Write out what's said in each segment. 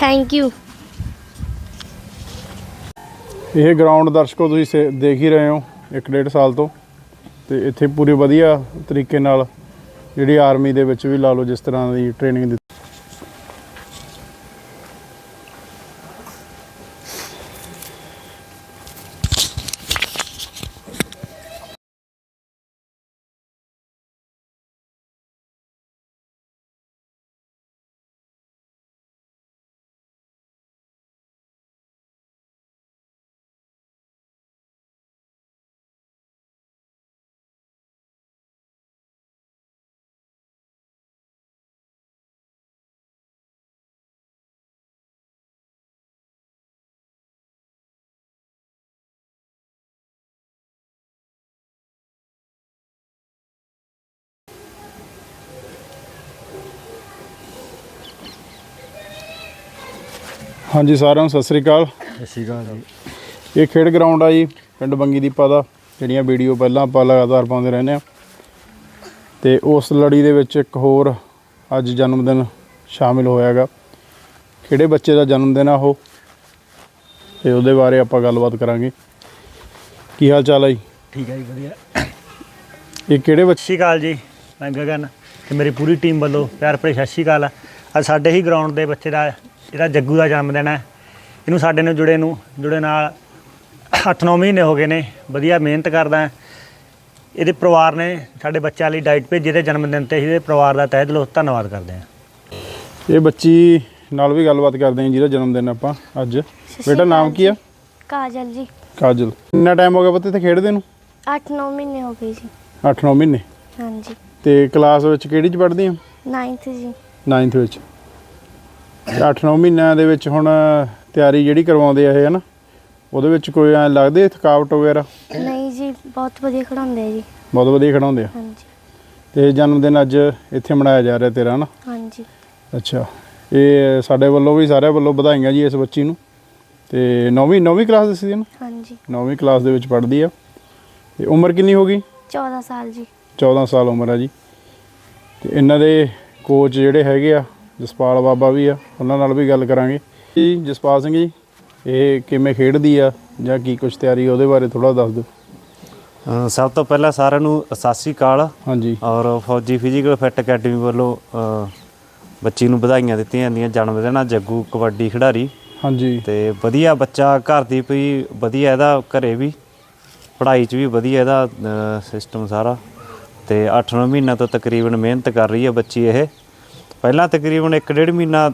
Thank you ਇਹ ground ਦਰਸ਼ਕੋ ਤੁਸੀਂ ਸੇ- ਦੇਖ ਹੀ ਰਹੇ ਹੋ, ਇੱਕ ਡੇਢ ਸਾਲ ਤੋਂ। ਤੇ ਇੱਥੇ ਪੂਰੀ ਵਧੀਆ ਤਰੀਕੇ ਨਾਲ ਜਿਹੜੀ ਆਰਮੀ ਦੇ ਵਿੱਚ ਵੀ ਲਾ ਲਓ, ਜਿਸ ਤਰ੍ਹਾਂ ਦੀ ਟ੍ਰੇਨਿੰਗ ਹਾਂਜੀ ਸਾਰਿਆਂ ਨੂੰ ਸਤਿ ਸ੍ਰੀ ਅਕਾਲ। ਸਤਿ ਸ਼੍ਰੀ ਅਕਾਲ ਜੀ। ਇਹ ਖੇਡ ਗਰਾਊਂਡ ਆ ਜੀ ਪਿੰਡ ਬੰਗੀ ਦੀਪਾ ਦਾ। ਜਿਹੜੀਆਂ ਵੀਡੀਓ ਪਹਿਲਾਂ ਆਪਾਂ ਲਗਾਤਾਰ ਪਾਉਂਦੇ ਰਹਿੰਦੇ ਆ ਤੇ ਉਸ ਲੜੀ ਦੇ ਵਿੱਚ ਇੱਕ ਹੋਰ ਅੱਜ ਜਨਮ ਦਿਨ ਸ਼ਾਮਿਲ ਹੋਇਆਗਾ। ਕਿਹੜੇ ਬੱਚੇ ਦਾ ਜਨਮ ਦਿਨ ਆ ਉਹ? ਤੇ ਉਹਦੇ ਬਾਰੇ ਆਪਾਂ ਗੱਲਬਾਤ ਕਰਾਂਗੇ। ਕੀ ਹਾਲ ਚਾਲ ਹੈ ਜੀ? ਠੀਕ ਹੈ ਜੀ ਵਧੀਆ। ਇਹ ਕਿਹੜੇ ਬੱਚੇ ਸਤਿ ਸ਼੍ਰੀ ਅਕਾਲ ਜੀ ਮੈਂ ਗਗਨ। ਤੇ ਮੇਰੀ ਪੂਰੀ ਟੀਮ ਵੱਲੋਂ ਪਿਆਰ ਭਰੀ ਸਤਿ ਸ਼੍ਰੀ ਅਕਾਲ ਅੱਜ ਸਾਡੇ ਹੀ ਗਰਾਊਂਡ ਦੇ ਬੱਚੇ ਦਾ ਜਿਹੜਾ ਜੱਗੂ ਦਾ ਜਨਮ ਦਿਨ ਹੈ ਇਹਨੂੰ ਸਾਡੇ ਨੂੰ ਜੁੜੇ ਨੂੰ ਜੁੜੇ ਨਾਲ 8-9 ਮਹੀਨੇ ਹੋ ਗਏ ਨੇ ਵਧੀਆ ਮਿਹਨਤ ਕਰਦਾ ਹੈ। ਇਹਦੇ ਪਰਿਵਾਰ ਨੇ ਸਾਡੇ ਬੱਚਿਆਂ ਲਈ ਡਾਈਟ ਭੇਜੀ ਤੇ ਜਨਮ ਦਿਨ ਤੇ ਇਹਦੇ ਪਰਿਵਾਰ ਦਾ ਤਹਿ ਦਿਲੋਂ ਧੰਨਵਾਦ ਕਰਦੇ ਹਾਂ। ਇਹ ਬੱਚੀ ਨਾਲ ਵੀ ਗੱਲਬਾਤ ਕਰਦੇ ਹਾਂ ਜਿਹਦਾ ਜਨਮ ਦਿਨ ਆਪਾਂ ਅੱਜ। ਬੇਟਾ ਨਾਮ ਕੀ ਆ ਕਾਜਲ ਜੀ। ਕਾਜਲ। ਕਿੰਨਾ ਟਾਈਮ ਹੋ ਗਿਆ ਪੁੱਤ ਇੱਥੇ ਖੇਡਦੇ ਨੂੰ? 8-9 ਮਹੀਨੇ ਹੋ ਗਏ ਜੀ। 8-9 ਮਹੀਨੇ? ਹਾਂਜੀ। ਤੇ ਕਲਾਸ ਵਿੱਚ ਕਿਹੜੀ ਚ ਪੜ੍ਹਦੀ ਆ 9th ਜੀ। 9th ਵਿੱਚ। 8-9 ਮਹੀਨਿਆਂ ਦੇ ਵਿੱਚ ਹੁਣ ਤਿਆਰੀ ਜਿਹੜੀ ਕਰਵਾਉਂਦੇ ਆ ਇਹ ਹਨਾ? ਉਹਦੇ ਵਿੱਚ ਕੋਈ ਐ ਲੱਗਦੇ ਥਕਾਵਟ ਵਗੈਰਾ? ਨਹੀਂ ਜੀ ਬਹੁਤ ਵਧੀਆ ਖੜਾਉਂਦੇ ਆ ਜੀ। ਬਹੁਤ ਵਧੀਆ ਖੜਾਉਂਦੇ ਆ? ਹਾਂਜੀ। ਤੇ ਜਨਮ ਦਿਨ ਅੱਜ ਇੱਥੇ ਮਨਾਇਆ ਜਾ ਰਿਹਾ ਤੇਰਾ ਹਨਾ? ਹਾਂਜੀ। ਅੱਛਾ। ਇਹ ਸਾਡੇ ਵੱਲੋਂ ਵੀ ਸਾਰਿਆਂ ਵੱਲੋਂ ਵਧਾਈਆਂ ਜੀ ਇਸ ਬੱਚੀ ਨੂੰ। ਤੇ 9ਵੀਂ 9ਵੀਂ ਕਲਾਸ ਦੱਸੀ ਨਾ? ਹਾਂਜੀ। 9ਵੀਂ ਕਲਾਸ ਦੇ ਵਿੱਚ ਪੜ੍ਹਦੀ ਆ। ਤੇ ਉਮਰ ਕਿੰਨੀ ਹੋ ਗਈ? 14 ਸਾਲ ਜੀ। 14 ਸਾਲ ਉਮਰ ਆ ਜੀ। ਤੇ ਇਹਨਾਂ ਦੇ ਕੋਚ ਜਿਹੜੇ ਹੈਗੇ ਆ ਜਸਪਾਲ ਬਾਬਾ ਵੀ ਆ ਉਹਨਾਂ ਨਾਲ ਵੀ ਗੱਲ ਕਰਾਂਗੇ। ਜੀ ਜਸਪਾਲ ਸਿੰਘ ਜੀ ਇਹ ਕਿਵੇਂ ਖੇਡਦੀ ਆ ਜਾਂ ਕੀ ਕੁਝ ਤਿਆਰੀ ਉਹਦੇ ਬਾਰੇ ਥੋੜਾ ਦੱਸ ਦਿਓ। ਅ, ਸਭ ਤੋਂ ਪਹਿਲਾਂ ਸਾਰਿਆਂ ਨੂੰ ਸਤਿ ਸ੍ਰੀ ਅਕਾਲ। ਹਾਂਜੀ। ਔਰ ਫੌਜੀ ਫਿਜ਼ੀਕਲ ਫਿੱਟ ਅਕੈਡਮੀ ਵੱਲੋਂ ਅ, ਬੱਚੀ ਨੂੰ ਵਧਾਈਆਂ ਦਿੱਤੀਆਂ ਜਾਂਦੀਆਂ ਜਨਮ ਦਿਨ ਆ ਜੱਗੂ ਕਬੱਡੀ ਖਿਡਾਰੀ। ਹਾਂਜੀ। ਤੇ ਵਧੀਆ ਬੱਚਾ ਘਰ ਦੀ ਵੀ ਵਧੀਆ ਇਹਦਾ ਘਰੇ ਵੀ ਪੜ੍ਹਾਈ 'ਚ ਵੀ ਵਧੀਆ ਇਹਦਾ ਸਿਸਟਮ ਸਾਰਾ। ਤੇ 8-9 ਮਹੀਨਾ ਤੋਂ ਤਕਰੀਬਨ ਮਿਹਨਤ ਕਰ ਰਹੀ ਹੈ ਬੱਚੀ ਇਹ। ਪਹਿਲਾਂ ਤਕਰੀਬਨ 1.5 ਮਹੀਨਾ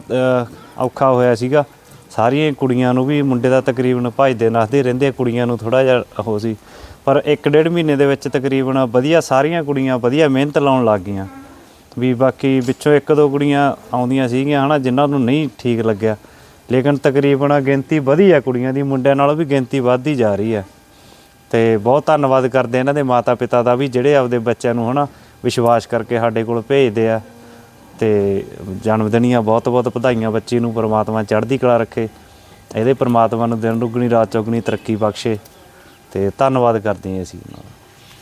ਔਖਾ ਹੋਇਆ ਸੀਗਾ। ਸਾਰੀਆਂ ਕੁੜੀਆਂ ਨੂੰ ਵੀ ਮੁੰਡੇ ਦਾ ਤਕਰੀਬਨ ਭਜਦੇ ਨੱਸਦੇ ਰਹਿੰਦੇ ਕੁੜੀਆਂ ਨੂੰ ਥੋੜਾ ਜਿਹਾ ਉਹ ਸੀ। ਪਰ 1.5 ਮਹੀਨੇ ਦੇ ਵਿੱਚ ਤਕਰੀਬਨ ਵਧੀਆ ਸਾਰੀਆਂ ਕੁੜੀਆਂ ਵਧੀਆ ਮਿਹਨਤ ਲਾਉਣ ਲੱਗ ਗਈਆਂ। ਵੀ ਬਾਕੀ ਵਿੱਚੋਂ ਇੱਕ ਦੋ ਕੁੜੀਆਂ ਆਉਂਦੀਆਂ ਸੀਗੀਆਂ, ਹਨਾ, ਜਿਨ੍ਹਾਂ ਨੂੰ ਨਹੀਂ ਠੀਕ ਲੱਗਿਆ। ਲੇਕਿਨ ਤਕਰੀਬਨ ਗਿਣਤੀ ਵਧੀ ਆ ਕੁੜੀਆਂ ਦੀ, ਮੁੰਡਿਆਂ ਨਾਲੋਂ ਵੀ ਗਿਣਤੀ ਵੱਧਦੀ ਜਾ ਰਹੀ ਹੈ ਤੇ ਬਹੁਤ ਧੰਨਵਾਦ ਕਰਦੇ ਇਹਨਾਂ ਦੇ ਮਾਤਾ ਪਿਤਾ ਦਾ ਵੀ, ਜਿਹੜੇ ਆਪਦੇ ਬੱਚਿਆਂ ਨੂੰ, ਹਨਾ, ਵਿਸ਼ਵਾਸ ਕਰਕੇ ਸਾਡੇ ਕੋਲ ਭੇਜਦੇ ਆ। ਤੇ ਜਨਮ ਦਿਨੀਆਂ ਬਹੁਤ ਬਹੁਤ ਵਧਾਈਆਂ ਬੱਚੀ ਨੂੰ ਪ੍ਰਮਾਤਮਾ ਚੜ੍ਹਦੀ ਕਲਾ ਰੱਖੇ। ਇਹਦੇ ਪ੍ਰਮਾਤਮਾ ਨੂੰ ਦਿਨ ਦੁੱਗਣੀ ਰਾਤ ਚੌਗਣੀ ਤਰੱਕੀ ਬਖਸ਼ੇ ਤੇ ਧੰਨਵਾਦ ਕਰਦੇ ਹਾਂ ਅਸੀਂ ਉਹਨਾਂ ਦਾ।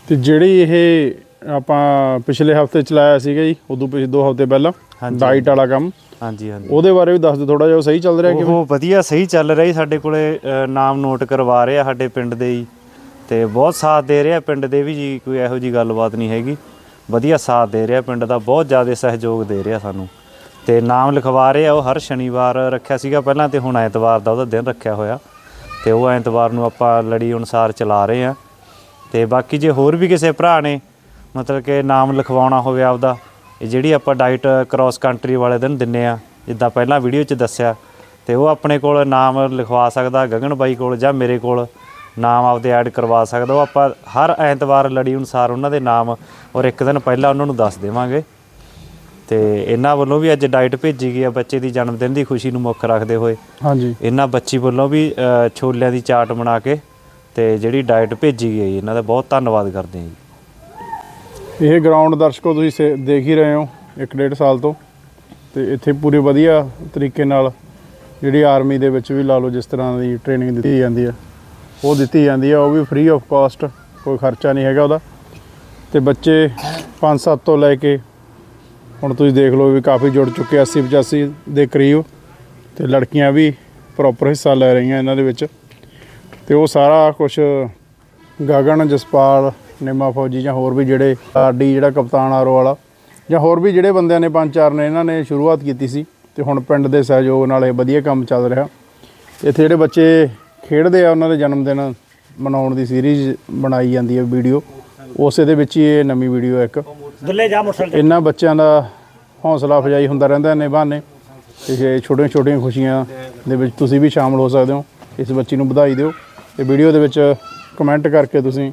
ਤੇ ਜਿਹੜੀ ਇਹ ਆਪਾਂ ਪਿਛਲੇ ਹਫ਼ਤੇ ਚਲਾਇਆ ਸੀਗਾ ਜੀ ਉਦੋਂ ਪਿਛਲੇ ਦੋ ਹਫ਼ਤੇ ਪਹਿਲਾਂ ਹਾਂਜੀ। ਡਾਈਟ ਵਾਲਾ ਕੰਮ ਹਾਂਜੀ ਹਾਂਜੀ। ਉਹਦੇ ਬਾਰੇ ਵੀ ਦੱਸ ਦਿਓ ਥੋੜਾ ਜਿਹਾ ਉਹ ਸਹੀ ਚੱਲ ਰਿਹਾ ਕਿਵੇਂ? ਉਹ ਵਧੀਆ ਸਹੀ ਚੱਲ ਰਹੀ ਸਾਡੇ ਕੋਲੇ ਅ, ਨਾਮ ਨੋਟ ਕਰਵਾ ਰਹੇ ਆ ਸਾਡੇ ਪਿੰਡ ਦੇ ਹੀ ਤੇ ਬਹੁਤ ਸਾਥ ਦੇ ਰਿਹਾ ਪਿੰਡ ਦੇ ਵੀ ਜੀ ਕੋਈ ਇਹੋ ਜੀ ਗੱਲਬਾਤ ਨਹੀਂ ਹੈਗੀ। ਵਧੀਆ ਸਾਥ ਦੇ ਰਿਹਾ, ਪਿੰਡ ਦਾ ਬਹੁਤ ਜ਼ਿਆਦਾ ਸਹਿਯੋਗ ਦੇ ਰਿਹਾ ਸਾਨੂੰ। ਤੇ ਨਾਮ ਲਿਖਵਾ ਰਹੇ ਆ ਉਹ ਹਰ ਸ਼ਨੀਵਾਰ ਰੱਖਿਆ ਸੀਗਾ ਪਹਿਲਾਂ ਤੇ ਹੁਣ ਐਤਵਾਰ ਦਾ ਉਹਦਾ ਦਿਨ ਰੱਖਿਆ ਹੋਇਆ। ਤੇ ਉਹ ਐਤਵਾਰ ਨੂੰ ਆਪਾਂ ਲੜੀ ਅਨੁਸਾਰ ਚਲਾ ਰਹੇ ਆ। ਤੇ ਬਾਕੀ ਜੇ ਹੋਰ ਵੀ ਕਿਸੇ ਭਰਾ ਨੇ, ਮਤਲਬ ਕਿ ਨਾਮ ਲਿਖਵਾਉਣਾ ਹੋਵੇ ਆਪਦਾ, ਇਹ ਜਿਹੜੀ ਆਪਾਂ ਡਾਈਟ ਕ੍ਰਾਸ ਕੰਟਰੀ ਵਾਲੇ ਦਿਨ ਦਿੰਨੇ ਆ, ਜਿੱਦਾਂ ਪਹਿਲਾਂ ਵੀਡੀਓ 'ਚ ਦੱਸਿਆ, ਤੇ ਉਹ ਆਪਣੇ ਕੋਲ ਨਾਮ ਲਿਖਵਾ ਸਕਦਾ, ਗਗਨ ਬਾਈ ਕੋਲ ਜਾਂ ਮੇਰੇ ਕੋਲ। ਨਾਮ ਆਪਦੇ ਐਡ ਕਰਵਾ ਸਕਦਾ। ਉਹ ਆਪਾਂ ਹਰ ਐਤਵਾਰ ਲੜੀ ਅਨੁਸਾਰ ਉਹਨਾਂ ਦੇ ਨਾਮ ਔਰ ਇੱਕ ਦਿਨ ਪਹਿਲਾਂ ਉਹਨਾਂ ਨੂੰ ਦੱਸ ਦੇਵਾਂਗੇ। ਤੇ ਇਹਨਾਂ ਵੱਲੋਂ ਵੀ ਅੱਜ ਡਾਈਟ ਭੇਜੀ ਗਈ ਆ ਬੱਚੇ ਦੀ ਜਨਮ ਦਿਨ ਦੀ ਖੁਸ਼ੀ ਨੂੰ ਮੁੱਖ ਰੱਖਦੇ ਹੋਏ। ਹਾਂਜੀ। ਇਹਨਾਂ ਬੱਚੀ ਵੱਲੋਂ ਵੀ ਅ, ਛੋਲਿਆਂ ਦੀ ਚਾਟ ਬਣਾ ਕੇ ਤੇ ਜਿਹੜੀ ਡਾਈਟ ਭੇਜੀ ਗਈ ਹੈ ਜੀ, ਇਹਨਾਂ ਦਾ ਬਹੁਤ ਧੰਨਵਾਦ ਕਰਦੇ ਹਾਂ ਜੀ। ਇਹ ਗਰਾਊਂਡ ਦਰਸ਼ਕੋ ਤੁਸੀਂ ਸੇ- ਦੇਖ ਹੀ ਰਹੇ ਹੋ ਇੱਕ ਡੇਢ ਸਾਲ ਤੋਂ। ਤੇ ਇੱਥੇ ਪੂਰੀ ਵਧੀਆ ਤਰੀਕੇ ਨਾਲ ਜਿਹੜੀ ਆਰਮੀ ਦੇ ਵਿੱਚ ਵੀ ਲਾ ਲਓ ਜਿਸ ਤਰ੍ਹਾਂ ਦੀ ਟ੍ਰੇਨਿੰਗ ਦਿੱਤੀ ਜਾਂਦੀ ਹੈ। ਉਹ ਦਿੱਤੀ ਜਾਂਦੀ ਆ, ਉਹ ਵੀ ਫ੍ਰੀ ਆਫ ਕਾਸਟ ਕੋਈ ਖਰਚਾ ਨਹੀਂ ਹੈਗਾ ਉਹਦਾ। ਤੇ ਬੱਚੇ 5-7 ਤੋਂ ਲੈ ਕੇ, ਹੁਣ ਤੁਸੀਂ ਦੇਖ ਲਓ ਵੀ ਕਾਫੀ ਜੁੜ ਚੁੱਕੇ 80 85 ਦੇ ਕਰੀਬ। ਤੇ ਲੜਕੀਆਂ ਵੀ ਪ੍ਰੋਪਰ ਹਿੱਸਾ ਲੈ ਰਹੀਆਂ ਇਹਨਾਂ ਦੇ ਵਿੱਚ। ਤੇ ਉਹ ਸਾਰਾ ਕੁਝ ਗਗਨ, ਜਸਪਾਲ, ਨਿਮਾ ਫੌਜੀ ਜਾਂ ਹੋਰ ਵੀ ਜਿਹੜੇ ਆਡੀ ਜਿਹੜਾ ਕਪਤਾਨ ਆਰੋ ਵਾਲਾ, ਜਾਂ ਹੋਰ ਵੀ ਜਿਹੜੇ ਬੰਦਿਆਂ ਨੇ ਪੰਜ ਚਾਰ ਨੇ, ਇਹਨਾਂ ਨੇ ਸ਼ੁਰੂਆਤ ਕੀਤੀ ਸੀ। ਤੇ ਹੁਣ ਪਿੰਡ ਦੇ ਸਹਿਯੋਗ ਨਾਲ ਇਹ ਵਧੀਆ ਕੰਮ ਚੱਲ ਰਿਹਾ। ਇੱਥੇ ਜਿਹੜੇ ਬੱਚੇ ਖੇਡਦੇ ਆ ਉਹਨਾਂ ਦੇ ਜਨਮ ਦਿਨ ਮਨਾਉਣ ਦੀ ਸੀਰੀਜ਼ ਬਣਾਈ ਜਾਂਦੀ ਹੈ ਵੀਡੀਓ ਉਸੇ ਦੇ ਵਿੱਚ ਹੀ ਇਹ ਨਵੀਂ ਵੀਡੀਓ ਇੱਕ। ਦੁੱਲੇ ਜਾ ਮੋਟਰਸਾਈਕਲ ਇਹਨਾਂ ਬੱਚਿਆਂ ਦਾ ਹੌਸਲਾ ਅਫਜਾਈ ਹੁੰਦਾ ਰਹਿੰਦਾ ਨੇ ਬਹਾਨੇ। ਤੇ ਇਹ ਛੋਟੀਆਂ ਛੋਟੀਆਂ ਖੁਸ਼ੀਆਂ ਦੇ ਵਿੱਚ ਤੁਸੀਂ ਵੀ ਸ਼ਾਮਲ ਹੋ ਸਕਦੇ ਹੋ। ਇਸ ਬੱਚੀ ਨੂੰ ਵਧਾਈ ਦਿਓ। ਤੇ ਵੀਡੀਓ ਦੇ ਵਿੱਚ ਕਮੈਂਟ ਕਰਕੇ ਤੁਸੀਂ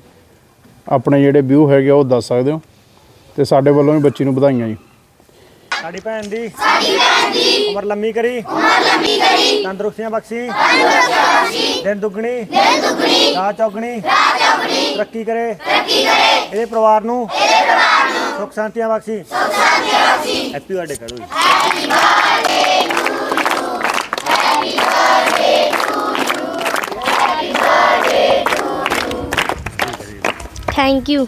ਆਪਣੇ ਜਿਹੜੇ ਵਿਊ ਹੈਗੇ ਉਹ ਦੱਸ ਸਕਦੇ ਹੋ। ਤੇ ਸਾਡੇ ਵੱਲੋਂ ਵੀ ਬੱਚੀ ਨੂੰ ਵਧਾਈਆਂ ਜੀ। ਸਾਡੀ ਭੈਣ ਦੀ। ਸਾਡੀ ਭੈਣ ਦੀ। ਉਮਰ ਲੰਮੀ ਕਰੀ। ਉਮਰ ਲੰਮੀ ਕਰੀ। ਤੰਦਰੁਸਤੀਆਂ ਬਖਸ਼ੀ। ਤੰਦਰੁਸਤੀਆਂ ਬਖਸ਼ੀ। ਦਿਨ ਦੁੱਗਣੀ। ਦਿਨ ਦੁੱਗਣੀ। ਰਾਤ ਚੌਗਣੀ। ਰਾਤ ਚੌਗਣੀ। ਤਰੱਕੀ ਕਰੇ। ਤਰੱਕੀ ਕਰੇ। ਇਹਦੇ ਪਰਿਵਾਰ ਨੂੰ। ਇਹਦੇ ਪਰਿਵਾਰ ਨੂੰ। ਸੁਖ ਸ਼ਾਂਤੀਆਂ ਬਖਸ਼ੀ। ਸੁਖ ਸ਼ਾਂਤੀਆਂ ਬਖਸ਼ੀ। ਹੈਪੀ ਬਰਥਡੇ ਕਰੋ ਜੀ ਥੈਂਕ ਯੂ